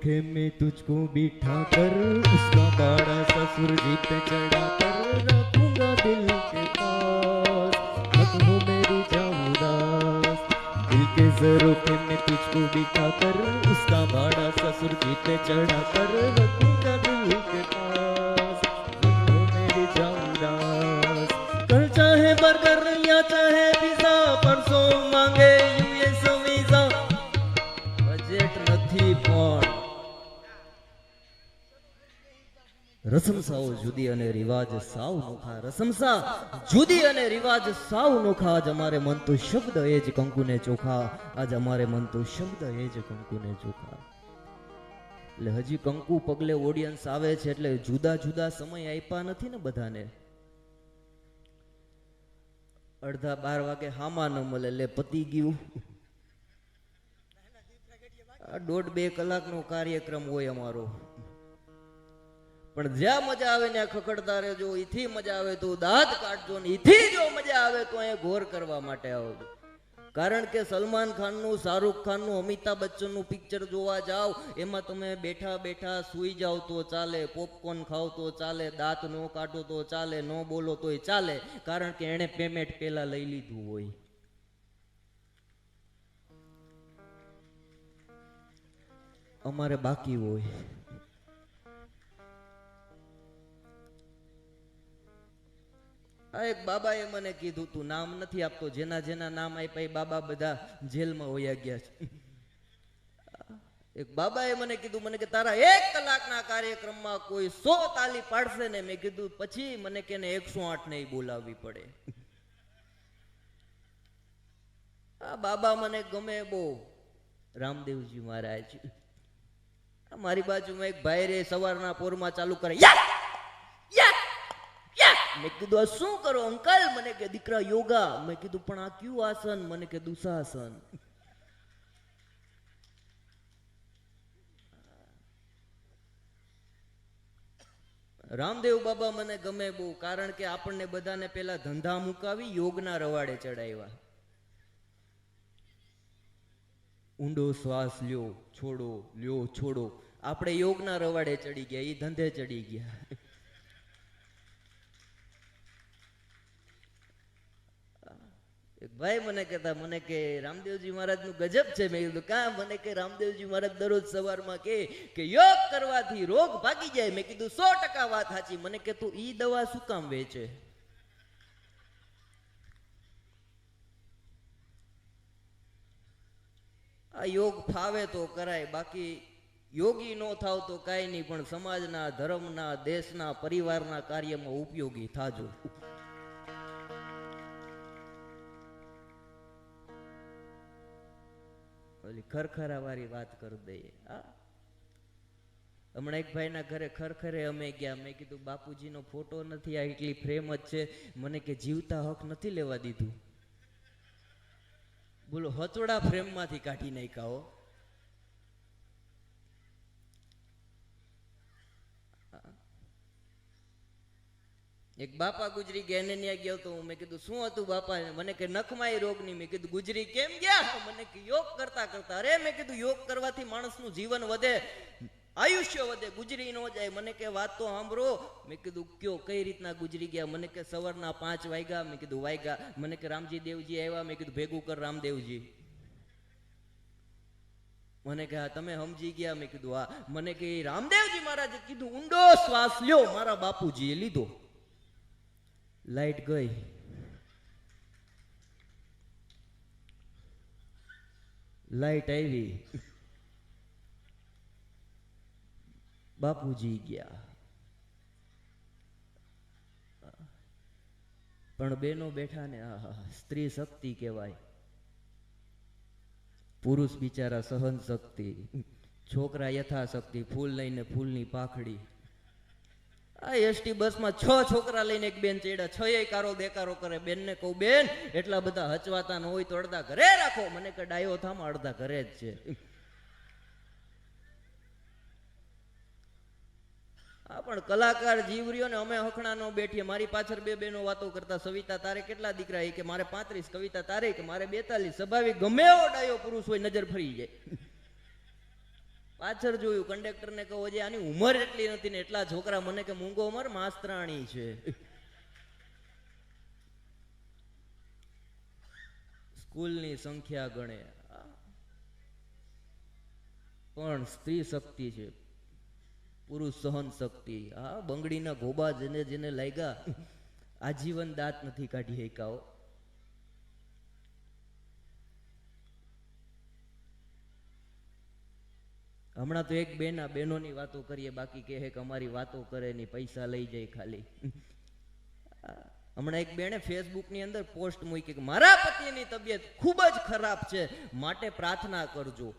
जरोखे में तुझको बिठा कर उसका बड़ा ससुर जी पे चढ़ा कर रखूँगा दिल के पास। मत मेरी जाऊदास दिल के जरोखे में तुझको बिठा कर उसका बड़ा ससुर जी पे चढ़ा कर रखूँगा दिल के पास। રસમસાઓ જુદી અને રિવાજ સાવ નોખા. રસમસા જુદી અને રિવાજ સાવ નોખા. આજ અમારે મન તો શબ્દ એ જ કંકુને ચોખા. આજ અમારે મન તો શબ્દ એ જ કંકુને ચોખા. એટલે હજી કંકુ પગલે ઓડિયન્સ આવે છે એટલે જુદા જુદા સમય આપ્યા નથી ને બધાને. અડધા બાર વાગે હામા ન મળે એટલે પતી ગયું. દોઢ બે કલાકનો કાર્યક્રમ હોય અમારો. પણ જ્યાં મજા આવે ને ખખડતા રહેજો ઈથી મજા આવે તો દાંત કાઢજો ને ઈથી જો મજા આવે તો અહીંયા ઘોર કરવા માટે આવજો કારણ કે સલમાન ખાનનું, શાહરૂખ ખાનનું, અમિતાભ બચ્ચનનું પિક્ચર જોવા જાઓ, એમાં તમે બેઠા બેઠા સૂઈ જાઓ તો ચાલે, પોપકોર્ન ખાવ તો ચાલે, દાંત નો કાઢો તો ચાલે, નો બોલો તોય ચાલે, કારણ કે એણે પેમેન્ટ પહેલાં લઈ લીધું હોય. અમારે બાકી હોય. એક બાબાએ મને કીધું, તું નામ નથી આપતો, જેના જેના નામ આપ્યા એ બાબા બધા જેલમાં હોયા ગયા છે. એક બાબાએ મને કીધું, મને કે તારા એક કલાકના કાર્યક્રમમાં કોઈ સો તાલી પાડશે ને? મેં કીધું, પછી મને કે એકસો આઠ ને બોલાવવી પડે. આ બાબા મને ગમે બહુ. રામદેવજી મહારાજ મારી બાજુમાં એક ભાઈ રે, સવારના પોરમાં ચાલુ કરે, યા! મેં કીધું, આ શું કરો? અંકલ? મને કે, દીકરા, યોગા. મેં કીધું, પણ આ કયું આસન? મને કે, દુસાસન. રામદેવ બાબા મને ગમે બહુ, કારણ કે આપણને બધાને પેલા ધંધા મુકાવી યોગના રવાડે ચડાવ્યા. ઊંડો શ્વાસ લ્યો, છોડો લ્યો, છોડો. આપણે યોગના રવાડે ચડી ગયા એ ધંધે ચડી ગયા. ભાઈ, મને કહેતા, મને કે રામદેવજી મહારાજનું ગજબ છે. મેં કીધું, કા? મને કે રામદેવજી મહારાજ દરરોજ સવારમાં કે કે યોગ કરવાથી રોગ ભાગી જાય. મેં કીધું, સો ટકા વાત સાચી. મને કે, તું ઈ દવા શું કામ વેચે? આ યોગ ફાવે તો કરાય, બાકી યોગી નો થાવ તો કાંઈ નહીં, પણ સમાજના, ધર્મના, દેશના, પરિવારના કાર્યમાં ઉપયોગી થાજો. ઓલી ખરખરા વાળી વાત કરી દઈએ, હા? હમણાં એક ભાઈના ઘરે ખરખરે અમે ગયા, મેં કીધું, બાપુજીનો ફોટો નથી, આ એટલી ફ્રેમ જ છે, મને કે જીવતા હક નથી લેવા દીધું. બોલો હચોડા ફ્રેમમાંથી કાઢી નાખ્યા એક બાપા ગુજરી ગયા, એને ત્યાં ગયો તો મેં કીધું, શું હતું બાપા? મને કે નખમાય રોગની. મેં કીધું, ગુજરી કેમ ગયા? મને કે, યોગ કરતા કરતા. અરે, મેં કીધું, યોગ કરવાથી માણસનું જીવન વધે, આયુષ્ય વધે, ગુજરી ન જાય. મને કે, વાત તો સાંભળો. મેં કીધું, કયો, કઈ રીતના ગુજરી ગયા? મને કે, સવારના પાંચ વાગ્યા. મેં કીધું, વાગ્યા. મને કે, રામજી દેવજી આવ્યા. મેં કીધું, ભેગું કર રામદેવજી. મને કે, હા, તમે સમજી ગયા? મેં કીધું, હા. મને કે રામદેવજી મહારાજે કીધું, ઊંડો શ્વાસ લ્યો, મારા બાપુજીએ લીધો. લાઈટ ગઈ. લાઈટ આવી. બાપુજી ગયા. પણ બેનો બેઠા ને સ્ત્રી શક્તિ કહેવાય. પુરુષ બિચારા સહન શક્તિ. છોકરા યથાશક્તિ, ફૂલ લઈને ફૂલની પાખડી. આ એસટી બસમાં છ છોકરા લઈને એક બેન ચડ્યા. છ કારો દેકારો કરે બેનને કહું, બેન, એટલા બધા હચવાતા ન હોય તો અડધા ઘરે રાખો. મને કે ડાયો થામાં અડધા ઘરે જ છે. હા પણ કલાકાર જીવ રહ્યો ને અમે હખણા નો બેઠીએ. મારી પાછળ બે બેનો વાતો કરતા, સવિતા, તારે કેટલા દીકરા એ કે, મારે પાંત્રીસ. કવિતા, તારે? કે, મારે બેતાલીસ. સ્વાભાવિક ગમે એવો ડાયો પુરુષ હોય, નજર ફરી જાય. પાછળ જોયું કંડક્ટર ને કહો જે આની ઉંમર એટલી નથી ને એટલા છોકરા મને કે મૂંગો ઉંમર માસ્તરાણી છે. સ્કૂલની સંખ્યા ગણે. પણ સ્ત્રી શક્તિ છે, પુરુષ સહન શક્તિ. આ બંગડીના ગોબા જેને જેને લાગ્યા, આજીવન દાંત નથી કાઢી શકાઓ હમણાં તો એક બેના બહેનોની વાતો કરીએ, બાકી કહે કે અમારી વાતો કરે ની પૈસા લઈ જાય ખાલી. હમણાં એક બેને ફેસબુકની અંદર પોસ્ટ મૂકી કે મારા પતિની તબિયત ખૂબ જ ખરાબ છે, માટે પ્રાર્થના કરજો.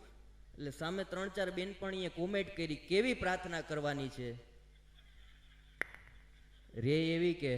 એટલે સામે ત્રણ ચાર બેનપણીએ કોમેન્ટ કરી, કેવી પ્રાર્થના કરવાની છે? રે એવી કે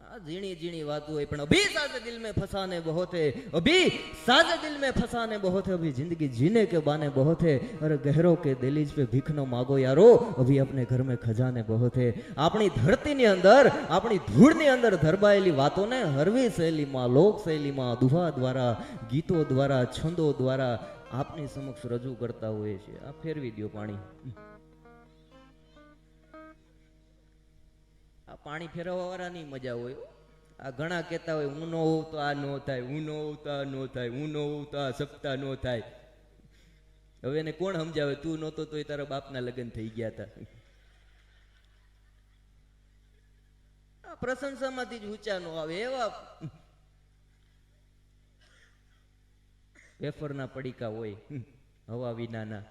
આ ઝીણી ઝીણી વાતું હોય પણ અભી સાજે દિલ મેં ફસાને બહોત હે અભી સાજે દિલ મેં ફસાને બહોત હે અભી જિંદગી જીને કે બાને બહોત હે અરે ગહેરો કે દિલીજ પે ભીખનો માગો યારો, અભી અપને ઘર મેં ખજાને બહોત. હે આપણી ધરતીની અંદર, આપણી ધૂળની અંદર ધરબાયેલી વાતોને હરવી શૈલીમાં લોક શૈલીમાં દુહા દ્વારા, ગીતો દ્વારા, છંદો દ્વારા આપની સમક્ષ રજૂ કરતા હોઈએ છીએ. આ ફેરવી દો પાણી. પાણી ફેરવવા વાળાની મજા હોય. આ ઘણા કહેતા હોય, હું ન હોઉં તો આ ન થાય, હું ન હોઉં તો આ ન થાય, હું ન હોઉં તો આ સપ્તાહ ન થાય. હવે એને કોણ સમજાવે? તું નહોતો એ તારા બાપના લગ્ન થઈ ગયા હતા આ પ્રશંસામાંથી જ ઊંચા નો આવે, એવા વેફરના પડીકા હોય, હવા વિનાના.